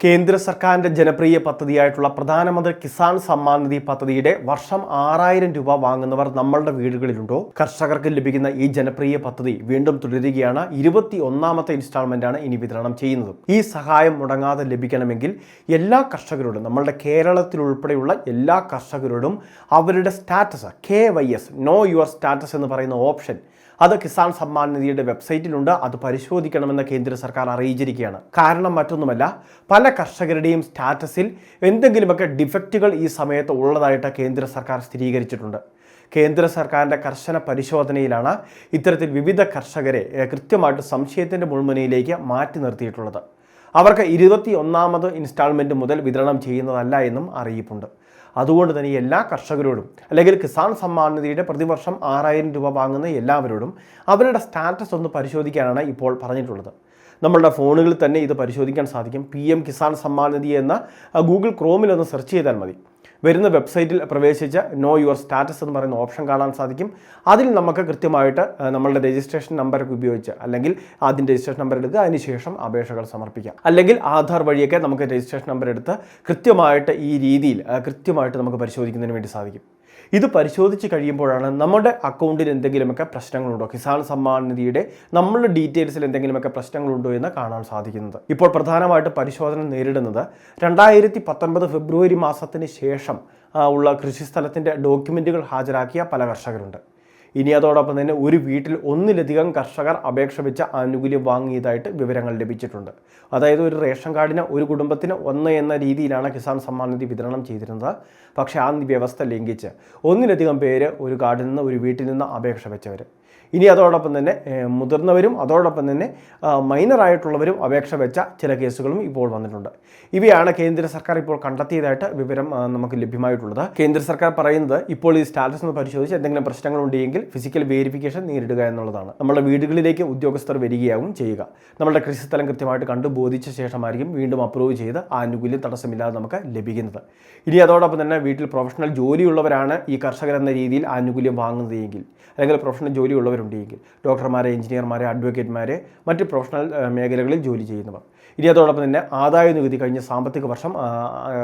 കേന്ദ്ര സർക്കാരിന്റെ ജനപ്രിയ പദ്ധതിയായിട്ടുള്ള പ്രധാനമന്ത്രി കിസാൻ സമ്മാൻ നിധി പദ്ധതിയുടെ വർഷം ആറായിരം രൂപ വാങ്ങുന്നവർ നമ്മളുടെ വീടുകളിലുണ്ടോ? കർഷകർക്ക് ലഭിക്കുന്ന ഈ ജനപ്രിയ പദ്ധതി വീണ്ടും തുടരുകയാണ്. ഇരുപത്തി ഒന്നാമത്തെ ആണ് ഇനി വിതരണം ചെയ്യുന്നത്. ഈ സഹായം മുടങ്ങാതെ ലഭിക്കണമെങ്കിൽ എല്ലാ കർഷകരോടും നമ്മളുടെ കേരളത്തിൽ ഉൾപ്പെടെയുള്ള എല്ലാ കർഷകരോടും അവരുടെ status K Y S know your status എന്ന് പറയുന്ന ഓപ്ഷൻ അത് കിസാൻ സമ്മാൻ നിധിയുടെ വെബ്സൈറ്റിലുണ്ട്. അത് പരിശോധിക്കണമെന്ന് കേന്ദ്ര സർക്കാർ അറിയിച്ചിരിക്കുകയാണ്. കാരണം മറ്റൊന്നുമല്ല പല കർഷകരുടെയും സ്റ്റാറ്റസിൽ എന്തെങ്കിലുമൊക്കെ ഡിഫക്റ്റുകൾ ഈ സമയത്ത് ഉള്ളതായിട്ട് കേന്ദ്ര സർക്കാർ സ്ഥിരീകരിച്ചിട്ടുണ്ട്. കേന്ദ്ര സർക്കാരിന്റെ കർശന പരിശോധനയിലാണ് ഇത്തരത്തിൽ വിവിധ കർഷകരെ കൃത്യമായിട്ട് സംശയത്തിന്റെ മുൾമുനയിലേക്ക് മാറ്റി നിർത്തിയിട്ടുള്ളത്. അവർക്ക് ഇരുപത്തി ഒന്നാമത് ഇൻസ്റ്റാൾമെന്റ് മുതൽ വിതരണം ചെയ്യുന്നതല്ല എന്നും അറിയിപ്പുണ്ട്. അതുകൊണ്ട് തന്നെ എല്ലാ കർഷകരോടും അല്ലെങ്കിൽ കിസാൻ സമ്മാൻ നിധിയുടെ പ്രതിവർഷം ആറായിരം രൂപ വാങ്ങുന്ന എല്ലാവരോടും അവരുടെ സ്റ്റാറ്റസ് ഒന്ന് പരിശോധിക്കാനാണ് ഇപ്പോൾ പറഞ്ഞിട്ടുള്ളത്. നമ്മളുടെ ഫോണുകളിൽ തന്നെ ഇത് പരിശോധിക്കാൻ സാധിക്കും. പി എം കിസാൻ സമ്മാൻ നിധി എന്ന ഗൂഗിൾ ക്രോമിൽ ഒന്ന് സെർച്ച് ചെയ്താൽ മതി. വരുന്ന വെബ്സൈറ്റിൽ പ്രവേശിച്ച നോ യുവർ സ്റ്റാറ്റസ് എന്ന് പറയുന്ന ഓപ്ഷൻ കാണാൻ സാധിക്കും. അതിൽ നമുക്ക് കൃത്യമായിട്ട് നമ്മളുടെ രജിസ്ട്രേഷൻ നമ്പറൊക്കെ ഉപയോഗിച്ച് അല്ലെങ്കിൽ ആദ്യം രജിസ്ട്രേഷൻ നമ്പർ എടുക്കുക അതിനുശേഷം അപേക്ഷകൾ സമർപ്പിക്കാം. അല്ലെങ്കിൽ ആധാർ വഴിയൊക്കെ നമുക്ക് രജിസ്ട്രേഷൻ നമ്പർ എടുത്ത് കൃത്യമായിട്ട് ഈ രീതിയിൽ കൃത്യമായിട്ട് നമുക്ക് പരിശോധിക്കുന്നതിന് വേണ്ടി സാധിക്കും. ഇത് പരിശോധിച്ച് കഴിയുമ്പോഴാണ് നമ്മുടെ അക്കൗണ്ടിൽ എന്തെങ്കിലുമൊക്കെ പ്രശ്നങ്ങളുണ്ടോ? കിസാൻ സമ്മാൻ നിധിയുടെ നമ്മളുടെ ഡീറ്റെയിൽസിൽ എന്തെങ്കിലുമൊക്കെ പ്രശ്നങ്ങളുണ്ടോ എന്ന് കാണാൻ സാധിക്കുന്നത്. ഇപ്പോൾ പ്രധാനമായിട്ട് പരിശോധന നേരിടുന്നത് രണ്ടായിരത്തി പത്തൊൻപത് ഫെബ്രുവരി മാസത്തിന് ശേഷം ആ, ഉള്ള കൃഷിസ്ഥലത്തിന്റെ ഡോക്യുമെന്റുകൾ ഹാജരാക്കിയ പല കർഷകരുണ്ട്. ഇനി അതോടൊപ്പം തന്നെ ഒരു വീട്ടിൽ ഒന്നിലധികം കർഷകർ അപേക്ഷ വെച്ച ആനുകൂല്യം വാങ്ങിയതായിട്ട് വിവരങ്ങൾ ലഭിച്ചിട്ടുണ്ട്. അതായത് ഒരു റേഷൻ കാർഡിന് ഒരു കുടുംബത്തിന് ഒന്ന് എന്ന രീതിയിലാണ് കിസാൻ സമ്മാൻ നിധി വിതരണം ചെയ്തിരുന്നത്. പക്ഷേ ആ വ്യവസ്ഥ ലംഘിച്ച് ഒന്നിലധികം പേര് ഒരു കാർഡിൽ നിന്ന് ഒരു വീട്ടിൽ നിന്ന് അപേക്ഷ വെച്ചവർ ഇനി അതോടൊപ്പം തന്നെ മുതിർന്നവരും അതോടൊപ്പം തന്നെ മൈനറായിട്ടുള്ളവരും അപേക്ഷ വെച്ച ചില കേസുകളും ഇപ്പോൾ വന്നിട്ടുണ്ട്. ഇവയാണ് കേന്ദ്ര സർക്കാർ ഇപ്പോൾ കണ്ടെത്തിയതായിട്ട് വിവരം നമുക്ക് ലഭ്യമായിട്ടുള്ളത്. കേന്ദ്ര സർക്കാർ പറയുന്നത് ഇപ്പോൾ ഈ സ്റ്റാറ്റസ് ഒന്ന് പരിശോധിച്ച് എന്തെങ്കിലും പ്രശ്നങ്ങൾ ഉണ്ടെങ്കിൽ ഫിസിക്കൽ വേരിഫിക്കേഷൻ നേരിടുക എന്നുള്ളതാണ്. നമ്മുടെ വീടുകളിലേക്ക് ഉദ്യോഗസ്ഥർ വരികയാവും ചെയ്യുക. നമ്മുടെ കൃഷിസ്ഥലം കൃത്യമായിട്ട് കണ്ടു ബോധിച്ച ശേഷമായിരിക്കും വീണ്ടും അപ്രൂവ് ചെയ്ത് ആ ആനുകൂല്യം തടസ്സമില്ലാതെ നമുക്ക് ലഭിക്കുന്നത്. ഇനി അതോടൊപ്പം തന്നെ വീട്ടിൽ പ്രൊഫഷണൽ ജോലിയുള്ളവരാണ് ഈ കർഷകർ എന്ന രീതിയിൽ ആനുകൂല്യം വാങ്ങുന്നതെങ്കിൽ അല്ലെങ്കിൽ പ്രൊഫഷണൽ ജോലിയുള്ളവരുണ്ടെങ്കിൽ ഡോക്ടർമാരെ എഞ്ചിനീയർമാരെ അഡ്വക്കേറ്റ്മാരെ മറ്റ് പ്രൊഫഷണൽ മേഖലകളിൽ ജോലി ചെയ്യുന്നവർ. ഇനി അതോടൊപ്പം തന്നെ ആദായ നികുതി കഴിഞ്ഞ സാമ്പത്തിക വർഷം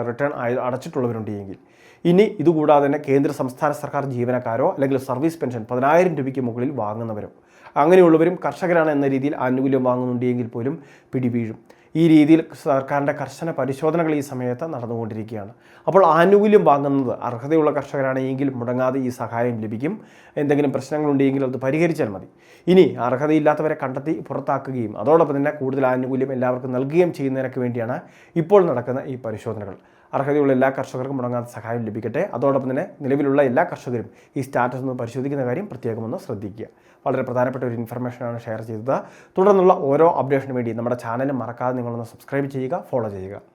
റിട്ടേൺ ആയി അടച്ചിട്ടുള്ളവരുണ്ടെങ്കിൽ ഇനി ഇതുകൂടാതെ തന്നെ കേന്ദ്ര സംസ്ഥാന സർക്കാർ ജീവനക്കാരോ അല്ലെങ്കിൽ സർവീസ് പെൻഷൻ പതിനായിരം രൂപയ്ക്ക് മുകളിൽ വാങ്ങുന്നവരോ അങ്ങനെയുള്ളവരും കർഷകരാണ് എന്ന രീതിയിൽ ആനുകൂല്യം വാങ്ങുന്നുണ്ടെങ്കിൽ പോലും പിടിവീഴും. ഈ രീതിയിൽ സർക്കാരിന്റെ കർശന പരിശോധനകൾ ഈ സമയത്ത് നടന്നുകൊണ്ടിരിക്കുകയാണ്. അപ്പോൾ ആനുകൂല്യം വാങ്ങുന്നത് അർഹതയുള്ള കർഷകരാണെങ്കിൽ മുടങ്ങാതെ ഈ സഹായം ലഭിക്കും. എന്തെങ്കിലും പ്രശ്നങ്ങളുണ്ടെങ്കിൽ അത് പരിഹരിച്ചാൽ മതി. ഇനി അർഹതയില്ലാത്തവരെ കണ്ടെത്തി പുറത്താക്കുകയും അതോടൊപ്പം തന്നെ കൂടുതൽ ആനുകൂല്യം എല്ലാവർക്കും നൽകുകയും ചെയ്യുന്നതിനൊക്കെ വേണ്ടിയാണ് ഇപ്പോൾ നടക്കുന്ന ഈ പരിശോധനകൾ. അർഹതയുള്ള എല്ലാ കർഷകർക്കും മുടങ്ങാത്ത സഹായം ലഭിക്കട്ടെ. അതോടൊപ്പം തന്നെ നിലവിലുള്ള എല്ലാ കർഷകരും ഈ സ്റ്റാറ്റസ് ഒന്ന് പരിശോധിക്കുന്ന കാര്യം പ്രത്യേകം ഒന്ന് ശ്രദ്ധിക്കുക. വളരെ പ്രധാനപ്പെട്ട ഒരു ഇൻഫർമേഷനാണ് ഷെയർ ചെയ്തത്. തുടർന്നുള്ള ഓരോ അപ്ഡേഷനും വേണ്ടി നമ്മുടെ ചാനൽ മറക്കാതെ നിങ്ങളൊന്ന് സബ്സ്ക്രൈബ് ചെയ്യുക ഫോളോ ചെയ്യുക.